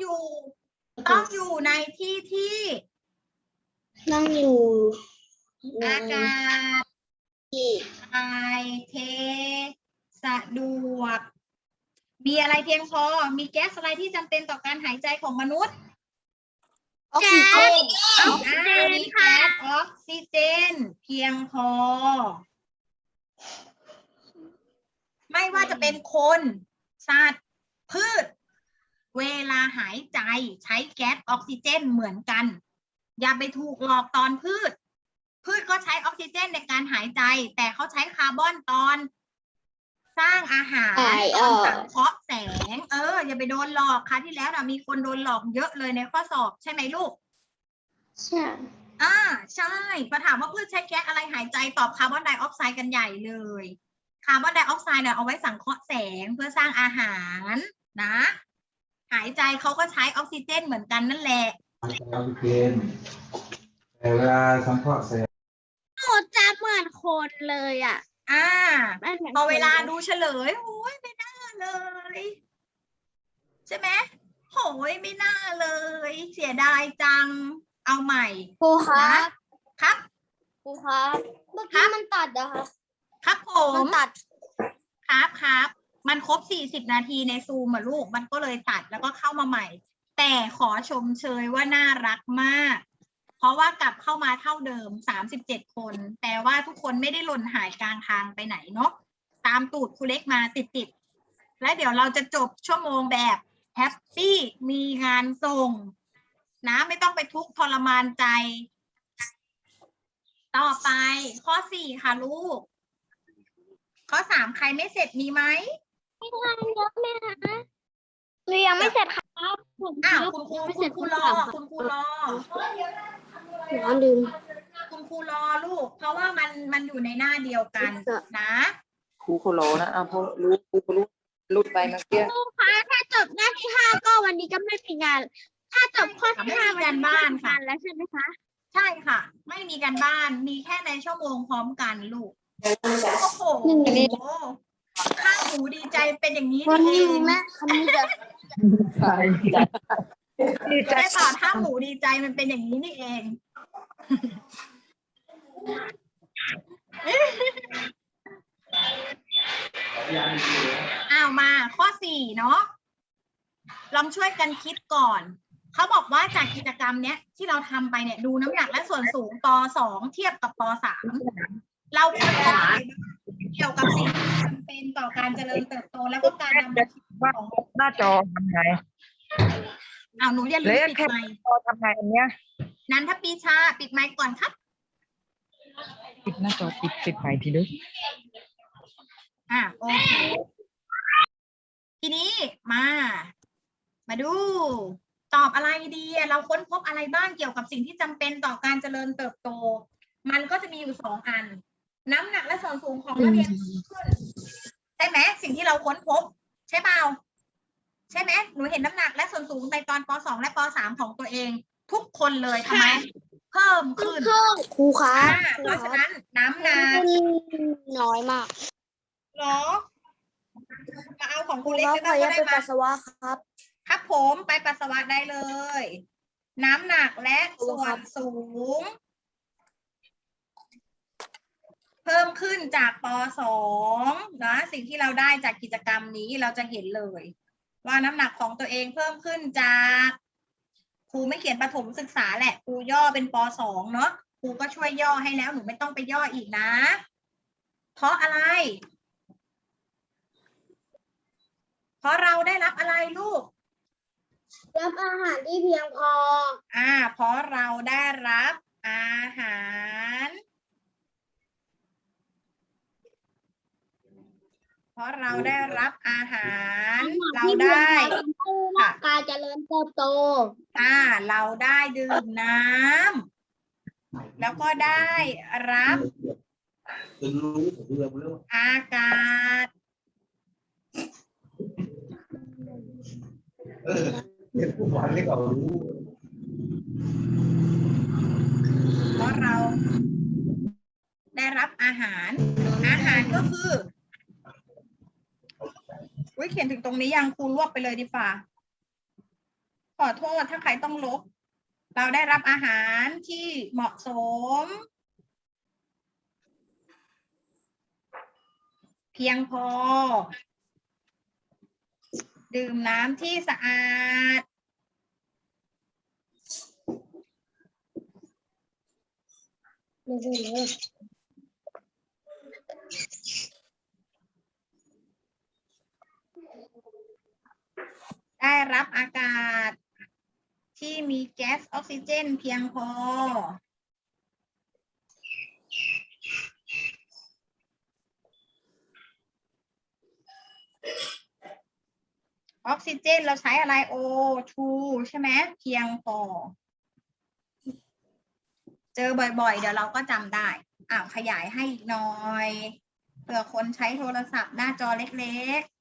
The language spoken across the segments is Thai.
อยู่ ต้องอยู่ในที่ที่นั่งอยู่ในอากาศที่ถ่ายเท สะดวก มีอะไรเพียงพอ มีแก๊สอะไรที่จำเป็นต่อการหายใจของมนุษย์ออกซิเจนอ่ามีแก๊สออกซิเจน เพียงพอ ไม่ว่าจะเป็นคน สัตว์ พืช เวลาหายใจใช้แก๊สออกซิเจนเหมือนกัน อย่าไปถูกหลอกตอนพืช พืชก็ใช้ออกซิเจนในการหายใจ แต่เขาใช้คาร์บอนตอน สร้างอาหารถ่ายตออนอกสังเคราะห์แสง เออ อย่าไปโดนหลอกค่ะที่แล้วนะมีคนโดนหลอกเยอะเลยในข้อสอบใช่ไหมลูกใช่อ่าใช่พอถามว่าพืชใช้แก๊สอะไรหายใจตอบคาร์บอนไดออกไซด์กันใหญ่เลยคาร์บอนไดออกไซด์เนี่ยเอาไว้สังเคราะห์แสงเพื่อสร้างอาหารนะ หายใจเขาก็ใช้ออกซิเจนเหมือนกันนั่นแหละออกซิเจนแต่เวลาสังเคราะห์แสงโอ้จะเหมือนคนเลยอะอ่าไม่หมืนพอเวลาคนยดูเฉลยโอ้ยไม่น่าเลย ใช่ไหมโหยไม่น่าเลย เสียดายจัง เอาใหม่ครูครันะบครับ ครูครับ เมื่อครักี้บมันตัดอะครับครับผมันมตัด ครับครับ มันครบ40นาทีในซูมอะลูก มันก็เลยตัดแล้วก็เข้ามาใหม่ แต่ขอชมเชยว่าน่ารักมาก เพราะว่ากลับเข้ามาเท่าเดิม37คนแต่ว่าทุกคนไม่ได้หล่นหายกลางทางไปไหนเนาะตามตูดครูเล็กมาติดๆและเดี๋ยวเราจะจบชั่วโมงแบบแฮปปี้มีงานส่ง นะไม่ต้องไปทุกข์ทรมานใจ ต่อไปข้อ4ค่ะลูก ข้อ3ใครไม่เสร็จมีไหม ไม่ทันเยอะไหมคะหนูยังไม่เสร็จครับผมอ้าวรับคุณครูยังไม่คุเสร็ณจครูรอคุณครูรอ น้องลืมคุณครูรอลูก เพราะว่ามันมันอยู่ในหน้าเดียวกันนะ ครูเขารอนะอ้าวเพราะรู้ครูเขารู้รุดไปเมื่อกี้ครูคะถ้าจบหน้าที่ห้าก็วันนี้ก็ไม่มีงาน ถ้าจบข้อที่ห้าไม่มีการบ้านค่ะวัแล้วใช่ไหมคะ ใช่ค่ะ ไม่มีการบ้านมีแค่ในชั่วโมงพร้อมกันลูกโอ้โห ข้างหมูดีใจเป็นอย่างนี้วันนี่นี้เองแม่คณิตจะใช่ดีใจได้ต่อถ้าหมูดีใจมันเป็นอย่างนี้นี่เองอ้าวมาข้อสี่เนาะลองช่วยกันคิดก่อน เขาบอกว่าจากกิจกรรมเนี้ยที่เราทำไปเนี่ยดูน้ำหนักและส่วนสูงปสองเทียบกับปสามเราควรจะอะไรบ้างเกี่ยวกับสิ่งที่จำ เป็นต่อการเจริญเติบโตแล้วก็การดำรงชีวิตว่าของหน้าจอทำไงอ้าวหนูอย่าลืมเล็กปิดแค่ไมค์จอทำไงอันเนี้ยนันทปีชาปิดไมค์ก่อนครับ ปิดหน้าจอปิดปิดใหม่ทีนึงอะโอเค ทีนี้มา มาดู ตอบอะไรดีอะเราค้นพบอะไรบ้างเกี่ยวกับสิ่งที่จำเป็นต่อการเจริญเติบโต มันก็จะมีอยู่สองอัน น้ำหนักและส่วนสูงของนักเรียนขึ้น ใช่ไหมสิ่งที่เราค้นพบ ใช่เปล่าใช่ไหมหนูเห็นน้ำหนักและส่วนสูงในตอนป .2 และป .3 ของตัวเอง ทุกคนเลยทำไม เพิ่มขึ้นครูครัอ่าบเพราะฉะนั้นน้ำหนักน้อยมากเหรอมาเอาของคคุรูณเล็กครับไปขอบ้างอนุก็ญาตได้ไปมาปัสสาวะครับ ครับผมไปปัสสาวะได้เลย น้ำหนักและส่วนสูง เพิ่มขึ้นจากปสองนะสิ่งที่เราได้จากกิจกรรมนี้เราจะเห็นเลย ว่าน้ำหนักของตัวเองเพิ่มขึ้นจากครูไม่เขียนประถมศึกษาแหละครูย่อเป็นปสองเนาะครูก็ช่วยย่อให้แล้วหนูไม่ต้องไปย่ออีกนะ เพราะอะไร เพราะเราได้รับอะไรลูก รับอาหารที่เพียงพอ อ่า เพราะเราได้รับอาหาร เพราะเราได้รับอาหาร เราได้ผู้ร่างกายเจริญเติบโตอ่าเราได้ดื่มน้ำแล้วก็ได้รับจนรู้ผมเรื่องเรื่องอากาศเออเด็กผู้หวานเล็กเอารู้เพราะเราได้รับอาหาร อาหารก็คืออุ้ย เขียนถึงตรงนี้ยังครูรวบไปเลยดีฝ่า ขอโทษถ้าใครต้องลบ เราได้รับอาหารที่เหมาะสม เพียงพอ ดื่มน้ำที่สะอาด ได้รับอากาศ ที่มีแก๊สออกซิเจนเพียงพอ ออกซิเจนเราใช้อะไร O2 ใช่ไหมเพียงพอ เจอบ่อยๆ เดี๋ยวเราก็จำได้อ่าขยายให้อีกหน่อยเผื่อคนใช้โทรศัพท์หน้าจอเล็กๆ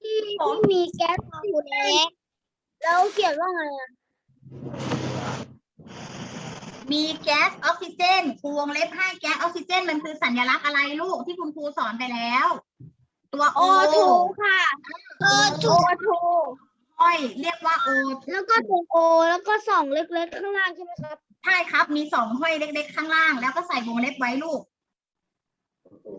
ที่ที่ มีแก๊สอยู่ในแล้วเขียนว่าไงอะมีแก๊สออกซิเจนครูวงเล็บให้แก๊สออกซิเจน มันคือสัญลักษณ์อะไรลูกที่คุณครูสอนไปแล้ว ตัวโอ O ทูค่ะโอทูโอทูอ้อยเรียกว่า O แล้วก็ตรงโอแล้วก็สองเล็กๆข้างล่างใช่ไหมครับ ใช่ครับ มีสองห้อยเล็ก ๆ ข้างล่าง แล้วก็ใส่วงเล็บไว้ลูก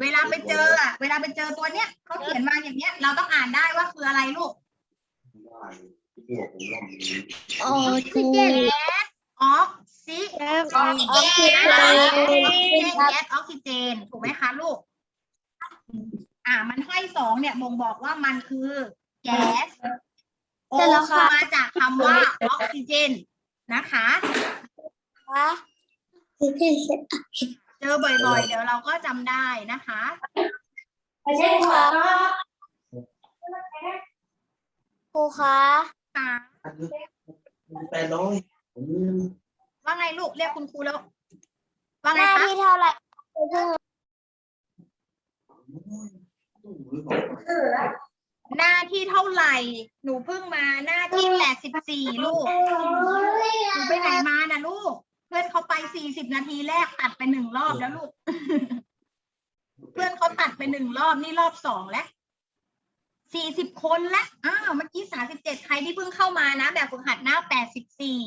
เวลาไปเจออะเวลาไปเจอตัวเนี้ยเขาเขียนมาอย่างเนี้ย เราต้องอ่านได้ว่าคืออะไรลูกโอทูแออกซิก๊สออกซิเจนแก๊สออกซิเจนถูกไหมคะลูก อ่า มันห้อยสองเนี่ยบ่งบอกว่ามันคือแก๊สโอคือมาจากคำว่าออกซิเจนนะคะค่ะเจ อบ่อยๆ เดี๋ยวเราก็จำได้นะคะใช่ค่ะครูคะค่ะแปดร้อยว่าไงลูกเรียกคุณครูแล้ว ว่าหไงน้าคะที่เท่าไหร่หน้าที่เท่าไหร่ หนูเพิ่งมาหน้าที่แปดสิบสี่ลูก หนู สี่สิบนาทีแรกตัดไปหนึ่งรอบแล้วลูก เพื่อนเขาตัดไปหนึ่งรอบนี่รอบสองแล้วสี่สิบคนแล้วอ้าวเมื่อกี้สาสิบเจ็ดใครที่เพิ่งเข้ามานะ แบบฝึกหัดหน้าแปดสิบสี่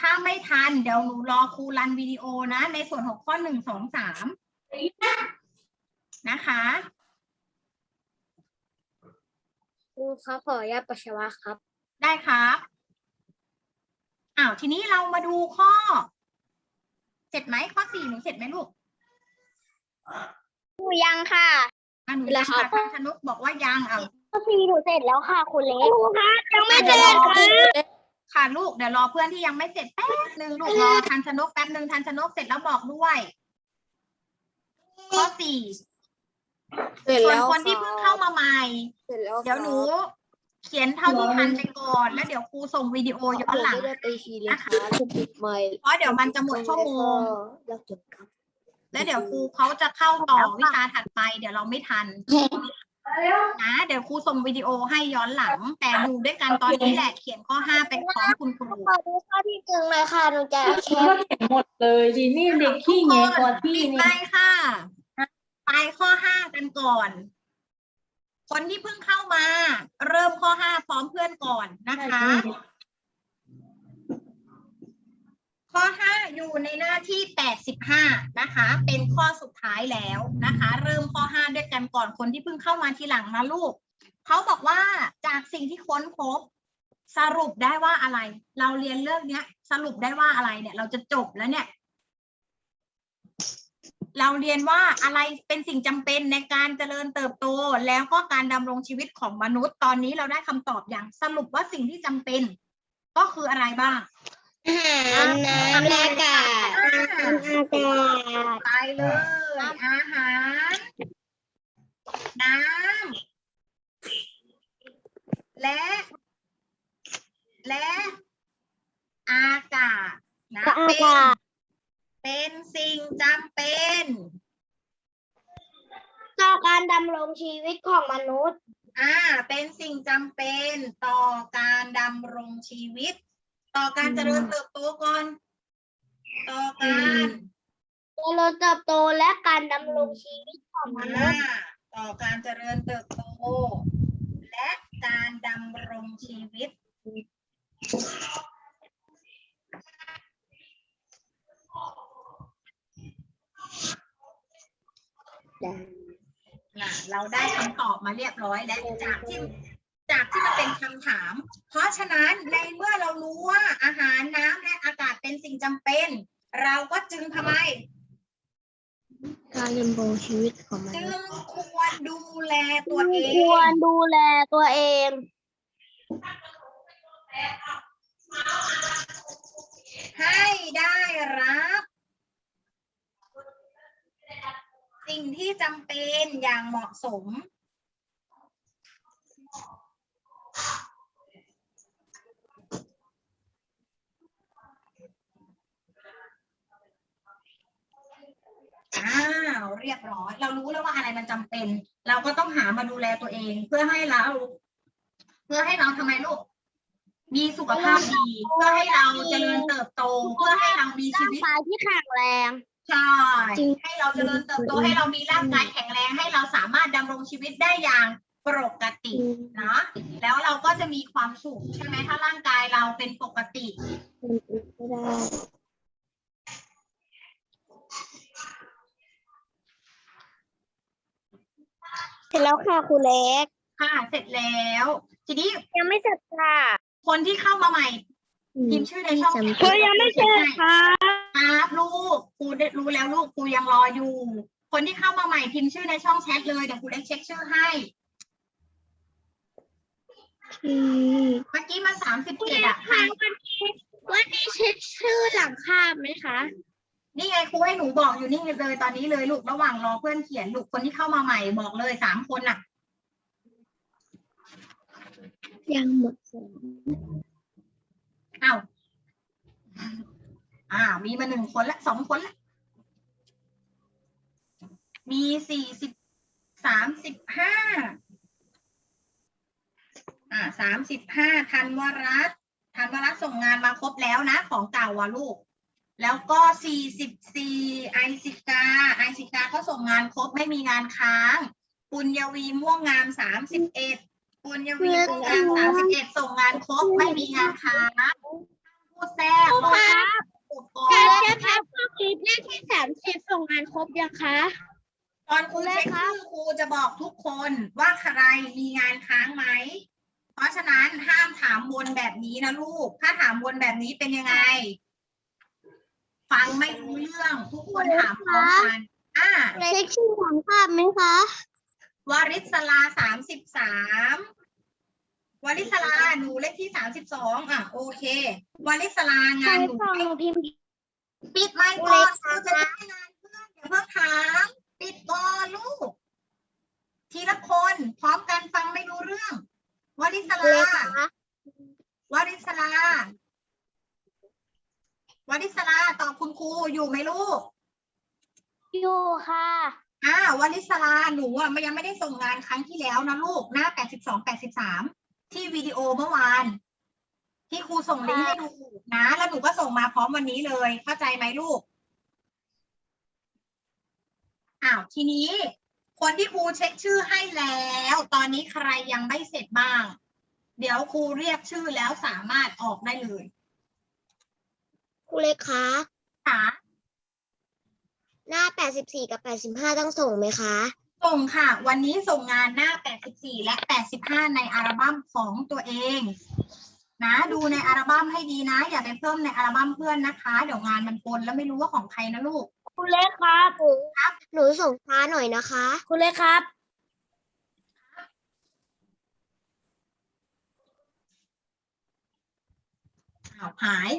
ถ้าไม่ทัน เดี๋ยวหนูรอครูรันวิดีโอนะ ในส่วนของข้อหนึ่งสองสามนะคะครูคะขออนุญาตปัสสาวะครับ ได้ครับอ้าวทีนี้เรามาดูข้อ เสร็จไหมข้อสี่หนูเสร็จไหมลูกครูยังค่ะอะหนูเวลายังครัค่ะบทางชนกบอกว่ายังเอาข้อสี่หนูเสร็จแล้วค่ะคุณเล็กครูคะยังไม่เสร็จค่ะค่ะลูกเดี๋ยวรอเพื่อนที่ยังไม่เสร็จแป๊บหนึ่งลูกรอทันชนกแป๊บหนึ่งทันชนกเสร็จแล้วบอกด้วย ข้อสี่เสร็จส่วนแล้วคนที่เพิ่งเข้ามาใหม่เสร็จแล้วเดี๋ยวหนู เขียนเท่าที่ทันไปก่อน แล้วเดี๋ยวครูส่งวิดีโอย้อนหลังไม่ได้ไปทีเลยค่ะจะปิดไมค์เพราะเดี๋ยวมันจะหมดชั่วโมง แล้วจบครับแล้วเดี๋ยวครูเขาจะเข้าต่อวิชาถัดไป เดี๋ยวเราไม่ทันนะเดี๋ยวครูส่งวิดีโอให้ย้อนหลัง แต่ดูด้วยกันตอนนี้แหละเขียนข้อห้าไปพร้อมคุณครูขอดูข้อที่หนึ่งเลยค่ะหนูจะแคก็ปเห็นหมดเลยดินี่เด็กขี้แงกว่าพี่ปิดนี่ไปค่ะ ไปข้อห้ากันก่อน คนที่เพิ่งเข้ามา เริ่มข้อห้าพร้อมเพื่อนก่อนนะคะ ข้อห้าอยู่ในหน้าที่แปดสิบห้านะคะ เป็นข้อสุดท้ายแล้วนะคะ เริ่มข้อห้าด้วยกันก่อนคนที่เพิ่งเข้ามาทีหลังนะลูกเขาบอกว่าจากสิ่งที่ค้นพบ สรุปได้ว่าอะไร เราเรียนเรื่องเนี้ย สรุปได้ว่าอะไรเนี่ย เราจะจบแล้วเนี่ย เราเรียนว่าอะไรเป็นสิ่งจำเป็นในการเจริญเติบโต แล้วก็การดำรงชีวิตของมนุษย์ ตอนนี้เราได้คำตอบอย่างสรุปว่าสิ่งที่จำเป็น ก็คืออะไรบ้างอาหารน้ำและอากาศอ่าอากาศไปเลยอาหาร น้ำและ และ อากาศนะและอาเป็นกาศเป็นสิ่งจำเป็น ต่อการดำรงชีวิตของมนุษย์ อ่า เป็นสิ่งจำเป็นต่อการดำรงชีวิต ต่อการเจริญเติบโตก่อน ต่อการเจริญเติบโตและการดำรงชีวิตของมนุอ่าษย์ต่อการเจริญเติบโต และการดำรงชีวิต น่ะ เราได้คำตอบมาเรียบร้อยแล้วจากที่จากที่มันเป็นคำถาม เพราะฉะนั้นในเมื่อเรารู้ว่าอาหารน้ำและอากาศเป็นสิ่งจำเป็น เราก็จึงทำไม การดำรงชีวิตของมจึนุษงย์ควรดูแลตัวเอง ควรดูแลตัวเอง ให้ได้รับ สิ่งที่จำเป็นอย่างเหมาะสม อ้าว เรียบร้อย เรารู้แล้วว่าอะไรมันจำเป็น เราก็ต้องหามาดูแลตัวเอง เพื่อให้เรา เพื่อให้เราทำไมลูก มีสุขภาพดี เพื่อให้เราเจริญเติบโต เพื่อให้เรามีชีร่างวิต กายที่แข็งแรง ใช่จริงให้เราเจริญเติบโตให้เรามีร่างกายแข็งแรงให้เราสามารถดำรงชีวิตได้อย่างปกติเนาะแล้วเราก็จะมีความสุขใช่ไหมถ้าร่างกายเราเป็นปกติไม่ได้เสร็จแล้วค่ะครูเล็ก ค่ะ เสร็จแล้ว ทีนี้ยังไม่เสร็จค่ะ คนที่เข้ามาใหม่พิมพ์ชื่อในช่องเธอยังไม่เสร็จค่ะ ครับลูกครูได้รู้แล้วลูกครูยังรออยู่ คนที่เข้ามาใหม่พิมพ์ชื่อในช่องแชทเลยเดี๋ยวครูเล็กเช็คชื่อให้เมื่อกี้มันสามสิบเจ็ดอะใครวันนี้เช็คชื่อหลังคาบไหมคะนี่ไงครูให้หนูบอกอยู่นี่เลยตอนนี้เลยลูกระหว่างรอเพื่อนเขียนลูกคนที่เข้ามาใหม่บอกเลยสามคนน่ะ ยังหมดอ้าว อ่า มีมาหนึ่งคนละสองคนละ มีสี่สิบสามสิบห้าอ่าสามสิบห้าธันวรัตน์ธันวรัตน์ส่งงานมาครบแล้วนะ ของเก่าว่ะลูก แล้วก็สี่สิบสี่ไอซิกาไอซิกาก็ส่งงานครบไม่มีงานค้าง ปุญญวีม่วงงามสามสิบเอ็ดปุญญวีม่วงงามสามสิบเอ็ดส่งงานครบไม่มีงานค้างพูดแทรกรอก การณ์จะพักคลิปเลขที่สามสิบส่งงานครบยังคะ ตอนครูเช็คชื่อครูจะบอกทุกคนว่าใครมีงานค้างไหม เพราะฉะนั้นห้ามถามวนแบบนี้นะลูก ถ้าถามวนแบบนี้เป็นยังไง ฟังไม่รู้เรื่องทุกคนถามพร้อมกันอ่าเช็คชื่อหลังคาบไหมคะวริศลาสามสิบสาม วริศลาหนูเลขที่สามสิบสองอะโอเควริศลางานหนูฟังพิมพ์ปิดไมค์ก่อนครูจะได้งานเพื่อนอย่าเพิ่งถามปิดก่อนลูก ทีละคนพร้อมกันฟังไม่รู้เรื่องวริศเลลาขคะวริศลาวริศลาตอบคุณครูอยู่ไหมลูก อยู่ค่ะอ่าวลิสลาหนูอะมันยังไม่ได้ส่งงานครั้งที่แล้วนะลูกหน้า82 83 ที่วิดีโอเมื่อวาน ที่ครูส่งลิงก์ให้ดูนะ แล้วหนูก็ส่งมาพร้อมวันนี้เลย เข้าใจไหมลูกอ้าวทีนี้ คนที่ครูเช็คชื่อให้แล้ว ตอนนี้ใครยังไม่เสร็จบ้าง เดี๋ยวครูเรียกชื่อแล้วสามารถออกได้เลยครูเล็กคะค่ะหน้า 84 กับ 85 ต้องส่งไหมคะ ส่งค่ะ วันนี้ส่งงานหน้า 84 และ 85 ในอัลบั้มของตัวเอง นะ ดูในอัลบั้มให้ดีนะ อย่าไปเพิ่มในอัลบั้มเพื่อนนะคะ เดี๋ยวงานมันปนแล้วไม่รู้ว่าของใครนะลูกครูเล็กครับครับ หนูส่งช้าหน่อยนะคะครูเล็กครับ อ้าวหาย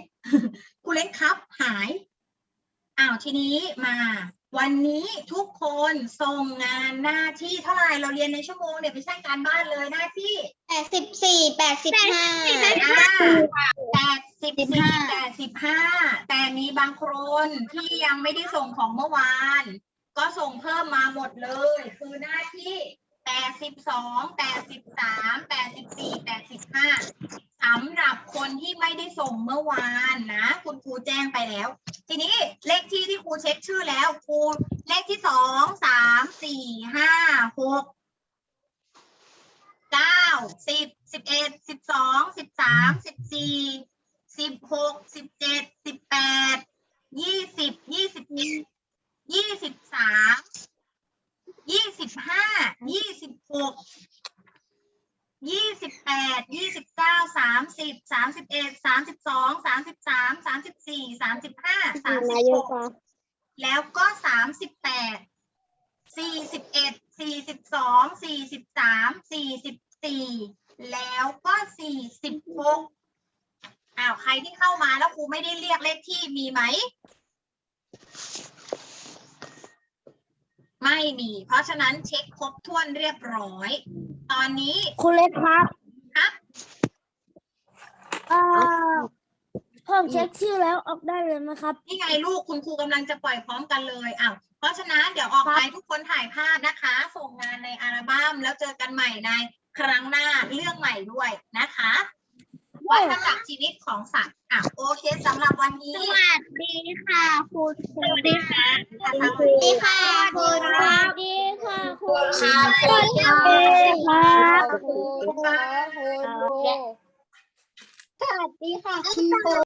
ครูเล็กครับ หาย อ้าวทีนี้มา วันนี้ทุกคนส่งงานหน้าที่เท่าไหร่เราเรียนในชั่วโมงเนี่ยไม่ใช่การบ้านเลยหน้าที่แปดสิบสี่แปดสิบห้าแปดสิบสี่แปดสิบห้าแต่มีบางคนที่ยังไม่ได้ส่งของเมื่อวาน ก็ส่งเพิ่มมาหมดเลย คือหน้าที่แปดสิบสองแปดสิบสามแปดสิบสี่แปดสิบห้าสำหรับคนที่ไม่ได้ส่งเมื่อวานนะ คุณครูแจ้งไปแล้ว ทีนี้เลขที่ที่ครูเช็คชื่อแล้วครูเลขที่สองสามสี่ห้าหกเก้าสิบสิบเอ็ดสิบสองสิบสามสิบสี่สิบหกสิบเจ็ดสิบแปดยี่สิบยี่สิบยี่สิบสามยี่สิบห้ายี่สิบหกยี่สิบแปดยี่สิบเก้าสามสิบสามสิบเอ็ด ห้าสามสิบหกแล้วก็สามสิบแปดสี่สิบเอ็ดสี่สิบสองสี่สิบสามสี่สิบสี่แล้วก็สี่สิบหกอ้าวใครที่เข้ามาแล้วครูไม่ได้เรียกเลขที่มีไหม ไม่มี เพราะฉะนั้นเช็คครบถ้วนเรียบร้อย ตอนนี้คุณเล็กครับครับ เอ่อ เพิ่มเช็คชื่อแล้วออกได้เลยไหมครับ นี่ไงลูกคุณครูกำลังจะปล่อยพร้อมกันเลยอ้าวเพราะฉะนั้นเดี๋ยวออกไปทุกคนถ่ายภาพนะคะ ส่งงานในอัลบั้มแล้วเจอกันใหม่ในครั้งหน้าเรื่องใหม่ด้วยนะคะวัฏจักรชีวิตของสัตว์อะโอเคสำหรับวันนี้ สวัสดีค่ะคุณสวัสดีค่ะสวัสดีค่ะคุณสวัสดีค่ะคุณสวัสดีค่ะคุณสวัสดีค่ะคุณ